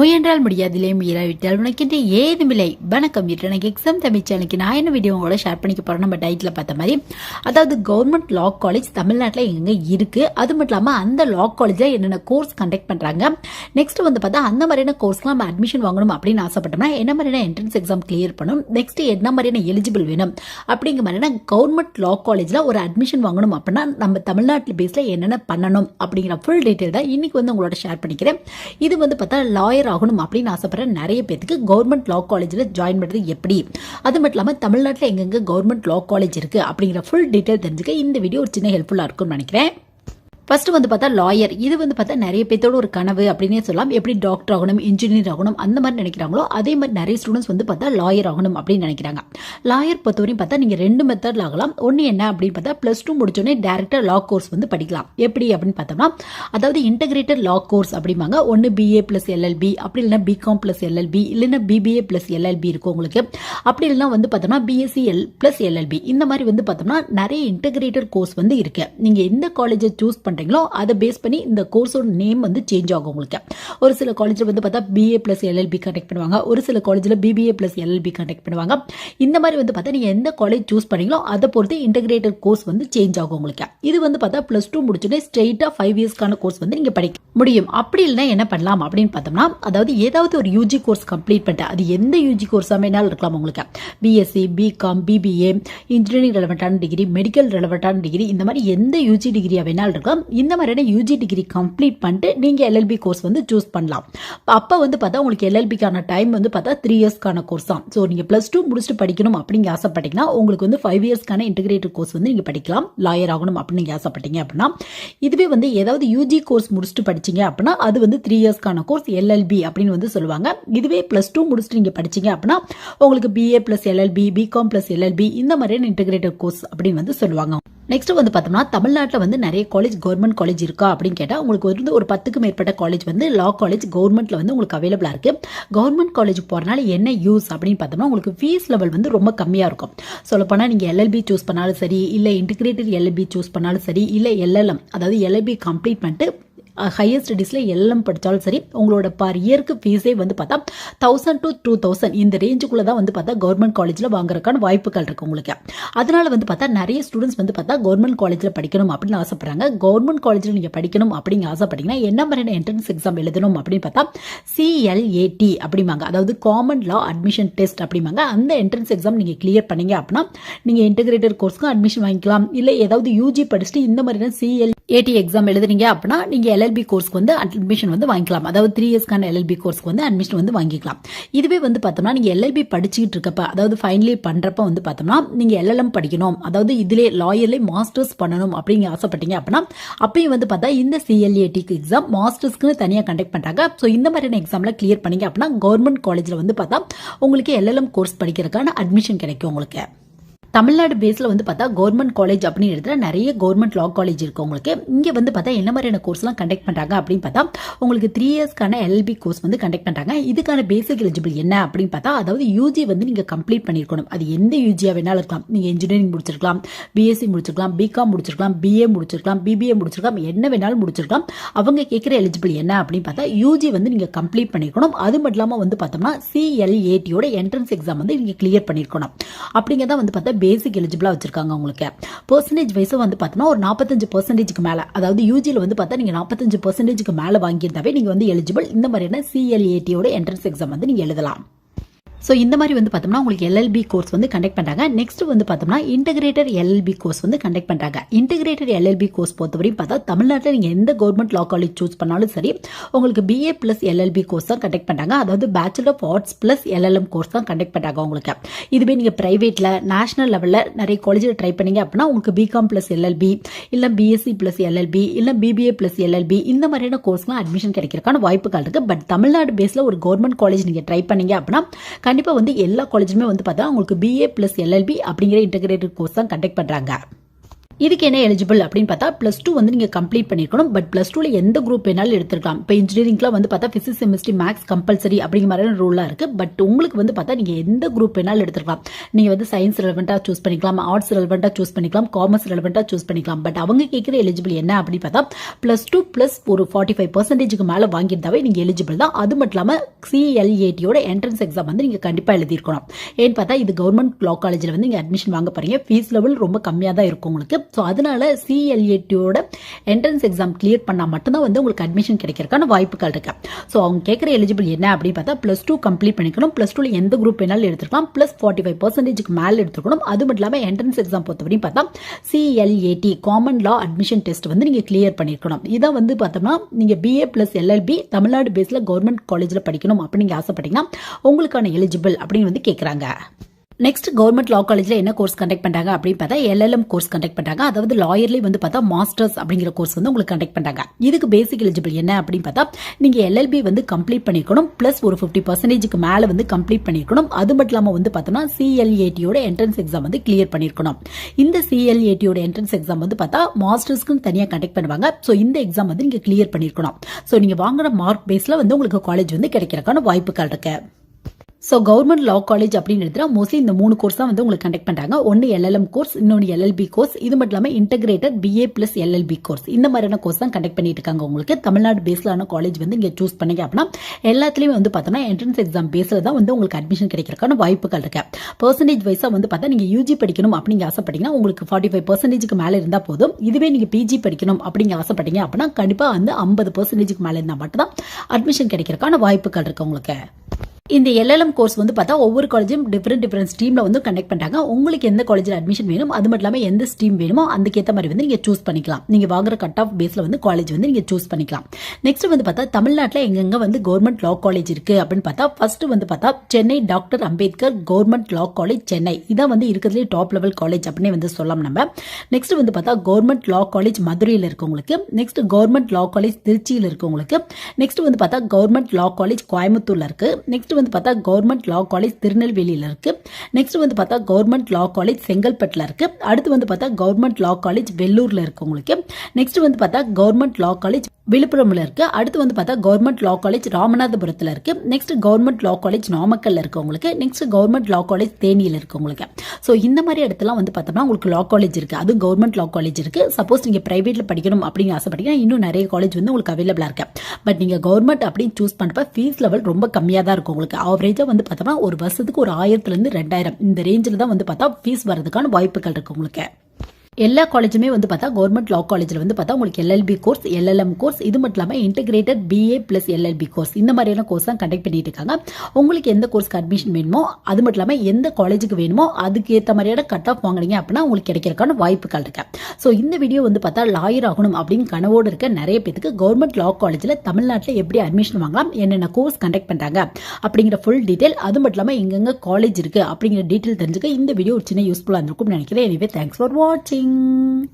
முயன்றால் முடியாதிலே மீறாவிட்டால் உனக்கென்று ஏதுமில்லை வணக்கம் இன்று எனக்கு எக்ஸாம் தமிழ் சேனலுக்கு நான் என்ன வீடியோ உங்களோட ஷேர் பண்ணிக்க போகிறேன் நம்ம டைட்டில் பார்த்த மாதிரி. அதாவது கவர்மெண்ட் லா காலேஜ் தமிழ்நாட்டில் எங்கே இருக்குது அது மட்டும் இல்லாமல் அந்த லா காலேஜில் என்னென்ன கோர்ஸ் கண்டக்ட் பண்ணுறாங்க நெக்ஸ்ட் வந்து பார்த்தா அந்த மாதிரியான கோர்ஸ்க்கு நம்ம அட்மிஷன் வாங்கணும் அப்படின்னு ஆசைப்பட்டோம்னா என்ன மாதிரியான என்ட்ரன்ஸ் எக்ஸாம் கிளியர் பண்ணணும்? நெக்ஸ்ட் என்ன மாதிரியான எலிஜிபிள் வேணும்? அப்படிங்கிற மாதிரியான கவர்மெண்ட் லா காலேஜில் ஒரு அட்மிஷன் வாங்கணும் அப்படின்னா நம்ம தமிழ்நாட்டில் பேஸில் என்னென்ன பண்ணணும்? அப்படிங்கிற ஃபுல் டீட்டெயில் தான் இன்றைக்கி வந்து உங்களோட ஷேர் பண்ணிக்கிறேன். இது வந்து பார்த்தா லாயர் ஆகணும் அப்படின்னு ஆசைப்படுற நிறைய பேத்துக்கு கவர்மெண்ட் லா காலேஜில் ஜாயின் பண்ணுறது எப்படி? அது மட்டும் இல்லாமல் தமிழ்நாட்டில் எங்கெங்க கவர்மெண்ட் லா காலேஜ் இருக்குது அப்படிங்கிற ஃபுல் டீட்டெயில் தெரிஞ்சுக்க இந்த வீடியோ ஒரு சின்ன ஹெல்ப்ஃபுல்லாக இருக்கும்னு நினைக்கிறேன். ஃபர்ஸ்ட் வந்து பார்த்தா லாயர் இது வந்து பார்த்தா நிறைய பேர்த்தோட ஒரு கனவு அப்படின்னே சொல்லலாம். எப்படி டாக்டர் ஆகணும் இன்ஜினியர் ஆகணும் அந்த மாதிரி நினைக்கிறாங்களோ அதே மாதிரி நிறைய ஸ்டூடெண்ட்ஸ் வந்து பார்த்தா லாயர் ஆகணும் அப்படின்னு நினைக்கிறாங்க. லாயர் பொறுத்தவரையும் பார்த்தா நீங்கள் ரெண்டு மெத்தடில் ஆகலாம். ஒன்று என்ன அப்படின்னு பார்த்தா ப்ளஸ் டூ முடிச்சோடனே டேரக்டாக லா கோர்ஸ் வந்து படிக்கலாம். எப்படி அப்படின்னு பார்த்தோம்னா அதாவது இன்டகிரேட்டட் லா கோர்ஸ் அப்படிம்பாங்க. ஒன்று பிஏ ப்ளஸ் எல்எல்பி அப்படி இல்லைன்னா பிகாம் ப்ளஸ் எல்எல்பி இல்லைன்னா பிபிஏ ப்ளஸ் எல்எல்பி இருக்கும் உங்களுக்கு. அப்படி இல்லைனா வந்து பார்த்தோம்னா பிஎஸ்சி எல் ப்ளஸ் எல்எல்பி இந்த மாதிரி வந்து பார்த்தோம்னா நிறைய இன்டகிரேட்டட் கோர்ஸ் வந்து இருக்கு. நீங்கள் எந்த காலேஜை சூஸ் பண்ணுறீங்களோ அதை பேஸ் பண்ணி இந்த கோர்ஸோட நேம் வந்து சேஞ்ச் ஆகும் உங்களுக்கு. ஒரு சில காலேஜில் வந்து பார்த்தா பிஏ ப்ளஸ் எல்எல்பி கண்டக்ட் பண்ணுவாங்க. ஒரு சில காலேஜில் பிபிஏ ப்ளஸ் எல்எல்பி கண்டக்ட் பண்ணுவாங்க. இந்த மாதிரி வந்து பார்த்தா நீங்கள் எந்த காலேஜ் சூஸ் பண்ணீங்களோ அதை பொறுத்து இன்டகிரேட்டட் கோர்ஸ் வந்து சேஞ்ச் ஆகும் உங்களுக்கு. இது வந்து பார்த்தா ப்ளஸ் டூ முடிச்சோடனே ஸ்ட்ரெயிட்டாக ஃபைவ் இயர்ஸ்க்கான கோர்ஸ் வந்து நீங்கள் படிக்க முடியும். அப்படி இல்லைன்னா என்ன பண்ணலாம் அப்படின்னு பார்த்தோம்னா அதாவது ஏதாவது ஒரு யூஜி கோர்ஸ் கம்ப்ளீட் பண்ணிட்டேன் அது எந்த யூஜி கோர்ஸாக வேணாலும் இருக்கலாம் உங்களுக்கு. B Sc B Com BBA engineering ரெலவெண்ட்டான degree medical ரெலவெண்ட்டான டிகிரி இந்த மாதிரி எந்த யூஜி டிகிரியாக வேணாலும் இருக்கலாம். இந்த மாதிரியான யூஜி டிகிரி கம்ப்ளீட் பண்ணிட்டு நீங்கள் எல்எல்பி கோர்ஸ் வந்து சூஸ் பண்ணலாம். அப்போ வந்து பார்த்தா உங்களுக்கு எல்எல்பிக்கான டைம் வந்து பார்த்தா த்ரீ இயர்ஸ்க்கான கோர்ஸ் தான். ஸோ நீங்கள் ப்ளஸ் டூ முடிச்சுட்டு படிக்கணும் அப்படிங்க ஆசைப்பட்டீங்கன்னா உங்களுக்கு வந்து ஃபைவ் இயர்ஸ்க்கான இன்டிகிரேட்டட் கோர்ஸ் வந்து நீங்கள் படிக்கலாம். லாயர் ஆகணும் அப்படின்னு நீங்கள் ஆசைப்பட்டீங்க அப்படின்னா இதுவே வந்து ஏதாவது யூஜி கோர்ஸ் முடிச்சுட்டு படிச்சீங்க அப்படின்னா அது வந்து த்ரீ இயர்ஸ்க்கான கோர்ஸ் எல்எல்பி அப்படின்னு வந்து சொல்லுவாங்க. இதுவே ப்ளஸ் டூ முடிச்சுட்டு நீங்கள் படிச்சீங்க அப்படின்னா உங்களுக்கு BA plus LLB B Com plus LLB இந்த மாதிரியான இன்டிகிரேட்டட் கோர்ஸ் அப்படின்னு வந்து சொல்லுவாங்க. நெக்ஸ்ட் வந்து பார்த்தோம்னா தமிழ்நாட்டில் வந்து நிறைய காலேஜ் கவர்மெண்ட் காலேஜ் இருக்கா அப்படின்னு கேட்டால் உங்களுக்கு வந்து ஒரு பத்துக்கு மேற்பட்ட காலேஜ் வந்து லா காலேஜ் கவர்மெண்ட்ல வந்து உங்களுக்கு அவைலபிளாக இருக்கு. கவர்மெண்ட் காலேஜ் போகிறனால என்ன யூஸ் அப்படின்னு பார்த்தோம்னா உங்களுக்கு ஃபீஸ் லெவல் வந்து ரொம்ப கம்மியாக இருக்கும். சொல்லப்போனால் நீங்கள் எல்எல்பி சூஸ் பண்ணாலும் சரி இல்லை இன்டிகிரேட்டட் எல்எல்பி சூஸ் பண்ணாலும் சரி இல்லை எல்எல்எம் அதாவது எல்எல்பி கம்ப்ளீட் பண்ணிட்டு ஹையர் ஸ்டடீஸில் எல்லாம் படித்தாலும் சரி உங்களோட பர் இயருக்கு ஃபீஸே வந்து பார்த்தா தௌசண்ட் டு டூ தௌசண்ட் இந்த ரேஞ்சுக்குள்ளே தான் வந்து பார்த்தா கவர்மெண்ட் காலேஜில் வாங்குறதுக்கான வாய்ப்புகள் இருக்குது உங்களுக்கு. அதனால் வந்து பார்த்தா நிறைய ஸ்டூடெண்ட்ஸ் வந்து பார்த்தா கவர்மெண்ட் காலேஜில் படிக்கணும் அப்படின்னு ஆசைப்படுறாங்க. கவர்மெண்ட் காலேஜில் நீங்கள் படிக்கணும் அப்படிங்க ஆசைப்பட்டீங்கன்னா என்ன மாதிரியான என்ட்ரன்ஸ் எக்ஸாம் எழுதணும் அப்படின்னு பார்த்தா சிஎல்ஏடி அப்படிம்பாங்க. அதாவது காமன் லா அட்மிஷன் டெஸ்ட் அப்படிம்பாங்க. அந்த என்ட்ரன்ஸ் எக்ஸாம் நீங்கள் கிளியர் பண்ணீங்க அப்படின்னா நீங்கள் இன்டகிரேட்டட் கோர்ஸ்க்கு அட்மிஷன் வாங்கிக்கலாம். இல்லை ஏதாவது யூஜி படிச்சுட்டு இந்த மாதிரியான சிஎல் ஏடி எக்ஸாம் எழுதுறீங்க அப்படின்னா நீங்கள் எல்எல்பி கோர்ஸ்க்கு வந்து அட்மிஷன் வந்து வாங்கிக்கலாம். அதாவது த்ரீ இயர்ஸ்க்கான எல்எல்பி கோர்ஸ்க்கு வந்து அட்மிஷன் வந்து வாங்கிக்கலாம். இதுவே வந்து பார்த்தோம்னா நீங்கள் எல்எல்பி படிச்சுட்டு இருக்கப்ப அதாவது ஃபைனலி பண்ணுறப்ப வந்து பார்த்தோம்னா நீங்கள் எல்எல்எம் படிக்கணும். அதாவது இதிலே லாயர்லேயே மாஸ்டர்ஸ் பண்ணணும் அப்படிங்க ஆசைப்பட்டீங்க அப்படின்னா அப்பயும் வந்து பார்த்தா இந்த சிஎல்ஏடிக்கு எக்ஸாம் மாஸ்டர்ஸ்க்குன்னு தனியாக கண்டக்ட் பண்ணுறாங்க ஸோ இந்த மாதிரியான எக்ஸாமில் கிளியர் பண்ணீங்க அப்படின்னா கவர்மெண்ட் காலேஜில் வந்து பார்த்தா உங்களுக்கு எல்எல்எம் கோர்ஸ் படிக்கிறதுக்கான அட்மிஷன் கிடைக்கும் உங்களுக்கு. தமிழ்நாடு பேஸில் வந்து பார்த்தா கவர்மெண்ட் காலேஜ் அப்படின்னு இடத்துல நிறைய கவர்மெண்ட் லா காலேஜ் இருக்குது உங்களுக்கு. இங்கே வந்து பார்த்தா என்ன மாதிரியான கோர்ஸ்லாம் கண்டக்ட் பண்ணுறாங்க அப்படின்னு பார்த்தா உங்களுக்கு த்ரீ இயர்ஸ்க்கான எல்பி கோர்ஸ் வந்து கண்டக்ட் பண்ணுறாங்க இதுக்கான பேசிக் எலிஜிபிள் என்ன அப்படின்னு பார்த்தா அதாவது யூஜி வந்து நீங்கள் கம்ப்ளீட் பண்ணியிருக்கணும் அது எந்த யூஜியாக வேணாலும் இருக்கலாம். நீங்கள் இன்ஜினியரிங் முடிச்சிருக்கலாம் பிஎஸ்சி முடிச்சிருக்கலாம் பிகாம் முடிச்சிருக்கலாம் பிஏ முடிச்சிருக்கலாம் பிபிஏ முடிச்சிருக்கலாம் என்ன வேணாலும் முடிச்சிருக்கலாம். அவங்க கேட்குற எலிஜிபிள் என்ன அப்படின்னு பார்த்தா யூஜி வந்து நீங்கள் கம்ப்ளீட் பண்ணியிருக்கணும் அது மட்டும் இல்லாமல் வந்து பார்த்தோம்னா சிஎல்ஏடியோட என்ட்ரன்ஸ் எக்ஸாம் வந்து நீங்கள் கிளியர் பண்ணியிருக்கணும் அப்படிங்கிறத வந்து பார்த்தா பேசிக் எலிஜிபிளாக வச்சுருக்காங்க உங்களுக்கு பர்சன்டேஜ் வைஸும் வந்து பார்த்தோம்னா ஒரு நாற்பத்தஞ்சு பர்சன்டேஜ்க்கு மேலே அதாவது யூஜியில் வந்து பார்த்தா நீங்கள் நாற்பத்தஞ்சு பர்சன்டேஜ்க்கு மேலே வாங்கியிருந்தாவே நீங்கள் வந்து எலிஜிபிள் இந்த மாதிரியான சிஎல்ஏடியோட என்ட்ரன்ஸ் எக்ஸாம் வந்து நீங்கள் எழுதலாம். ஸோ இந்த மாதிரி வந்து பார்த்தோம்னா உங்களுக்கு எல்எல்பி கோர்ஸ் வந்து கண்டக்ட் பண்ணுறாங்க நெக்ஸ்ட் வந்து பார்த்தோம்னா இன்டகிரேட்டர் எல்எல்பி கோர்ஸ் வந்து கண்டக்ட் பண்ணுறாங்க இன்டகிரேட்டட் எல்எல்பி கோர்ஸ் பொறுத்தவரையும் பார்த்தா தமிழ்நாட்டில் நீங்கள் எந்த கவர்மெண்ட் லா காலேஜ் சூஸ் பண்ணாலும் சரி உங்களுக்கு பிஏ ப்ளஸ் எல்எல்பி கோர்ஸ் தான் கண்டக்ட் பண்ணுறாங்க அதாவது bachelor of arts plus LLM course தான் கண்டக்ட் பண்ணுறாங்க உங்களுக்கு. இதுவே நீங்கள் ப்ரைவேட்டில் நேஷனல் லெவலில் நிறைய காலேஜில் ட்ரை பண்ணீங்க அப்படின்னா உங்களுக்கு பிகாம் ப்ளஸ் எல்எல்பி இல்லை பிஎஸ்சி ப்ளஸ் எல்எல்பி இல்லை பிபிஏ ப்ளஸ் எல்எல்பி இந்த மாதிரியான கோர்ஸ்லாம் அட்மிஷன் கிடைக்கிறதுக்கான வாய்ப்புகள் இருக்குது பட் தமிழ்நாடு பேஸில் ஒரு கவர்மெண்ட் காலேஜ் நீங்கள் ட்ரை பண்ணீங்க அப்படின்னா கண்டிப்பாக வந்து எல்லா காலேஜுமே வந்து பார்த்தா உங்களுக்கு பிஏ ப்ளஸ் எல்எல்பி அப்படிங்கிற இன்டகிரேட்டட் கோர்ஸ் தான் கண்டக்ட் பண்ணுறாங்க இதுக்கு என்ன எலிஜிபிள் அப்படின்னு பார்த்தா ப்ளஸ் டூ வந்து நீங்கள் கம்ப்ளீட் பண்ணிருக்கணும். பட் ப்ளஸ் டூவில் எந்த குரூப் வேணாலும் எடுத்துருக்கலாம். இப்போ இன்ஜினியரிங்லாம் வந்து பார்த்தா ஃபிசிக்ஸ் கெமிஸ்ட்ரி மேக்ஸ் கம்பல்சரி அப்படிங்கிற மாதிரியான ரூலாக இருக்குது பட் உங்களுக்கு வந்து பார்த்தா நீங்கள் எந்த குரூப் வேணாலும் எடுத்துருக்கலாம். நீங்கள் வந்து சயின்ஸ் ரெலவெண்ட்டாக சூஸ் பண்ணிக்கலாம். ஆர்ட்ஸ் ரெலவெண்ட்டாக சூஸ் பண்ணிக்கலாம். காமர்ஸ் ரெலவெண்ட்டாக சூஸ் பண்ணிக்கலாம். பட் அவங்க கேட்குற எலிஜிபிள் என்ன அப்படின்னு பார்த்தா ப்ளஸ் டூ ப்ளஸ் ஒரு ஃபார்ட்டி ஃபைவ் பர்சன்டேஜுக்கு மேலே வாங்கியிருந்தாவே நீங்கள் எலிஜிபிள் தான். அது மட்டும் இல்லாமல் சிஎல்ஏடியோட என்ட்ரன்ஸ் எக்ஸாம் வந்து நீங்கள் கண்டிப்பாக எழுதியிருக்கணும். ஏன்னு பார்த்தா இது கவர்மெண்ட் லா காலேஜில் வந்து நீங்கள் அட்மிஷன் வாங்க போறீங்க. ஃபீஸ் லெவல் ரொம்ப கம்மியாக தான் இருக்கும் உங்களுக்கு. ஸோ அதனால சிஎல்ஏடியோட என்ட்ரன்ஸ் எக்ஸாம் கிளியர் பண்ணால் மட்டும்தான் வந்து உங்களுக்கு அட்மிஷன் கிடைக்கிறதுக்கான வாய்ப்புகள் இருக்கு. ஸோ அவங்க கேட்குற எலிஜிபிள் என்ன அப்படின்னு பார்த்தா ப்ளஸ் டூ கம்ப்ளீட் பண்ணிக்கணும். ப்ளஸ் டூவில் எந்த குரூப் வேணாலும் எடுத்துக்கலாம். ப்ளஸ் ஃபார்ட்டி ஃபைவ் பர்சன்டேஜுக்கு மேலே எடுத்துக்கணும். அது மட்டும் இல்லாமல் என்ட்ரன்ஸ் எக்ஸாம் பொறுத்தவரையும் பார்த்தா CLAT common law admission test வந்து நீங்கள் கிளியர் பண்ணியிருக்கணும் இதை வந்து பார்த்தோம்னா நீங்கள் பிஏ ப்ளஸ் எல்எல்பி தமிழ்நாடு பேஸில் கவர்மெண்ட் காலேஜில் படிக்கணும் அப்படின்னு நீங்கள் ஆசைப்பட்டீங்கன்னா உங்களுக்கான எலிஜிபிள் அப்படின்னு வந்து கேட்குறாங்க நெக்ஸ்ட் கவர்மெண்ட் லா காலேஜில் என்ன கோர்ஸ் கண்டக்ட் பண்ணுறாங்க அப்படின்னு பார்த்தா எல்எல்எம் கோர்ஸ் கண்டக்ட் பண்ணுறாங்க அதாவது லாயர்லேயே வந்து பார்த்தா மாஸ்டர்ஸ் அப்படிங்கிற கோர்ஸ் வந்து உங்களுக்கு கண்டக்ட் பண்ணுறாங்க இதுக்கு பேசிக் எலிஜிபிள் என்ன அப்படின்னு பார்த்தா நீங்கள் எல்எல்பி வந்து கம்ப்ளீட் பண்ணிருக்கணும். ப்ளஸ் ஒரு ஃபிஃப்டி பர்சன்டேஜுக்கு மேலே வந்து கம்ப்ளீட் பண்ணிருக்கணும். அது மட்டும் இல்லாமல் வந்து பார்த்தோம்னா சிஎல்ஏடியோட என்ட்ரன்ஸ் எக்ஸாம் வந்து கிளியர் பண்ணியிருக்கணும் இந்த சிஎல்ஏடியோட என்ட்ரன்ஸ் எக்ஸாம் வந்து பார்த்தா மாஸ்டர்ஸ்க்கு தனியாக கண்டக்ட் பண்ணுவாங்க. ஸோ இந்த எக்ஸாம் வந்து நீங்கள் கிளியர் பண்ணியிருக்கணும் ஸோ நீங்கள் வாங்குற மார்க் பேஸில் வந்து உங்களுக்கு காலேஜ் வந்து கிடைக்கிறக்கான வாய்ப்புகள் இருக்குது ஸோ கவர்மெண்ட் லா காலேஜ் அப்படின்னு எடுத்துட்டா மோஸ்ட்லி இந்த மூணு கோர்ஸ் தான் வந்து உங்களுக்கு கண்டக்ட் பண்ணுறாங்க ஒன்று எல்எல்எம் கோர்ஸ் இன்னொன்று எல்எல்பி கோர்ஸ் இது மட்டும் இல்லாமல் integrated BA plus LLB course இந்த மாதிரியான கோர்ஸ் தான் கண்டக்ட் பண்ணிட்டு இருக்காங்க உங்களுக்கு. தமிழ்நாடு பேஸ்லான காலேஜ் வந்து இங்கே சூஸ் பண்ணீங்க அப்படின்னா எல்லாத்துலேயும் வந்து பார்த்தோன்னா என்ட்ரன்ஸ் எக்ஸாம் பேஸில் தான் வந்து உங்களுக்கு அட்மிஷன் கிடைக்கிறதுக்கான வாய்ப்புகள் இருக்கு. பர்சன்டேஜ் வைஸாக வந்து பார்த்தா நீங்கள் யூஜி படிக்கணும் அப்படிங்க ஆசைப்பட்டீங்கன்னா உங்களுக்கு ஃபார்ட்டி ஃபைவ் பர்சன்டேஜுக்கு மேலே இருந்தால் போதும். இதுவே நீங்கள் பிஜி படிக்கணும் அப்படிங்க ஆசைப்பட்டீங்க அப்படின்னா கண்டிப்பாக வந்து ஐம்பது பர்சன்டேஜுக்கு மேலே இருந்தால் மட்டும்தான் அட்மிஷன் கிடைக்கிறதுக்கான வாய்ப்புகள் இருக்குது உங்களுக்கு. இந்த எல்எல்எம் கோர்ஸ் வந்து பார்த்தா ஒவ்வொரு காலேஜும் டிஃப்ரெண்ட் டிஃப்ரெண்ட் ஸ்ட்ரீமில் வந்து கண்டக்ட் பண்ணுறாங்க உங்களுக்கு எந்த காலேஜில் அட்மிஷன் வேணும் அது மட்டும் இல்லாமல் எந்த ஸ்ட்ரீம் வேணுமோ அதுக்கேற்ற மாதிரி வந்து நீங்கள் சூஸ் பண்ணிக்கலாம். நீங்கள் வாங்குற கட் ஆஃப் பேஸில் வந்து காலேஜ் வந்து நீங்கள் சூஸ் பண்ணிக்கலாம். நெக்ஸ்ட் வந்து பார்த்தா தமிழ்நாட்டில் எங்கெங்க வந்து கவர்மெண்ட் லா காலேஜ் இருக்குது அப்படின்னு பார்த்தா ஃபர்ஸ்ட் வந்து பார்த்தா Chennai doctor Ambedkar government law college Chennai. இதான் வந்து இருக்கிறதுலே டாப் லெவல் காலேஜ் அப்படின்னு வந்து சொல்லலாம் நம்ம. நெக்ஸ்ட் வந்து பார்த்தா கவர்மெண்ட் லா காலேஜ் மதுரையில் இருக்கவங்களுக்கு. நெக்ஸ்ட் கவர்மெண்ட் லா காலேஜ் திருச்சியில் இருக்கவங்களுக்கு. நெக்ஸ்ட் வந்து பார்த்தா கவர்மெண்ட் லா காலேஜ் கோயம்புத்தூரில் இருக்கு. நெக்ஸ்ட் வந்து பார்த்தா கவர்மெண்ட் லா காலேஜ் திருநெல்வேலியில் இருக்கு. நெக்ஸ்ட் வந்து பார்த்தா கவர்மெண்ட் லா காலேஜ் செங்கல்பட்டில் இருக்கு. அடுத்து வந்து பார்த்தா கவர்மெண்ட் லா காலேஜ் வெள்ளூர்ல இருக்குது உங்களுக்கு. நெக்ஸ்ட் வந்து பார்த்தா கவர்மெண்ட் லா காலேஜ் விழுப்புரம்ல இருக்கு. அடுத்து வந்து பார்த்தா கவர்மெண்ட் லா காலேஜ் ராமநாதபுரத்தில் இருக்கு. நெக்ஸ்ட் கவர்மெண்ட் லா காலேஜ் நாமக்கல்ல இருக்கவங்களுக்கு நெக்ஸ்ட் கவர்மெண்ட் லா காலேஜ் தேனியில் இருக்கவங்களுக்கு ஸோ இந்த மாதிரி இடத்துலாம் வந்து பார்த்தோம்னா உங்களுக்கு லா காலேஜ் இருக்கு. அதுவும் கவர்மெண்ட் லா காலேஜ் இருக்கு. சப்போஸ் நீங்க பிரைவேட்ல படிக்கணும் அப்படின்னு ஆசைப்பட்டீங்கன்னா இன்னும் நிறைய காலேஜ் வந்து உங்களுக்கு அவைலபிளா இருக்கு. பட் நீங்க கவர்மெண்ட் அப்படின்னு சூஸ் பண்ணுறப்ப ஃபீஸ் லெவல் ரொம்ப கம்மியாக தான் இருக்கும் உங்களுக்கு. ஆவரேஜா வந்து பார்த்தோம்னா ஒரு வருஷத்துக்கு ஒரு ஆயிரத்துல இருந்து ரெண்டாயிரம். இந்த ரேஞ்சில் தான் வந்து பார்த்தா ஃபீஸ் வரதுக்கான வாய்ப்புகள் இருக்கு உங்களுக்கு. எல்லா காலேஜுமே வந்து பார்த்தா கவர்மெண்ட் லா காலேஜில் வந்து பார்த்தா உங்களுக்கு எல்எல்பி கோர்ஸ் எல்எல்எம் கோர்ஸ் இது மட்டும் இல்லாமல் integrated BA plus LLB course இந்த மாதிரியான கோர்ஸ் தான் கண்டக்ட் பண்ணிட்டு இருக்காங்க. உங்களுக்கு எந்த கோர்ஸ்க்கு அட்மிஷன் வேணுமோ அது மட்டும் இல்லாமல் எந்த காலேஜுக்கு வேணுமோ அதுக்கு ஏற்ற மாதிரியான கட் ஆஃப் வாங்கினீங்க அப்படின்னா உங்களுக்கு கிடைக்கிறக்கான வாய்ப்புகள் இருக்கு. ஸோ இந்த வீடியோ வந்து பார்த்தா லாயர் ஆகணும் அப்படின்னு கனவோடு இருக்க நிறைய பேருக்கு கவர்மெண்ட் லா காலேஜில் தமிழ்நாட்டில் எப்படி அட்மிஷன் வாங்கலாம் என்னென்ன கோர்ஸ் கண்டக்ட் பண்ணுறாங்க அப்படிங்கிற ஃபுல் டீட்டெயில் அது மட்டும் இல்லாமல் எங்கெங்க காலேஜ் இருக்குது அப்படிங்கிற டீட்டெயில் தெரிஞ்சுக்க இந்த வீடியோ ஒரு சின்ன யூஸ்ஃபுல்லாக இருந்திருக்கும்னு நினைக்கிறேன். எனவே தேங்க்ஸ் ஃபார் வாட்சிங் 嗯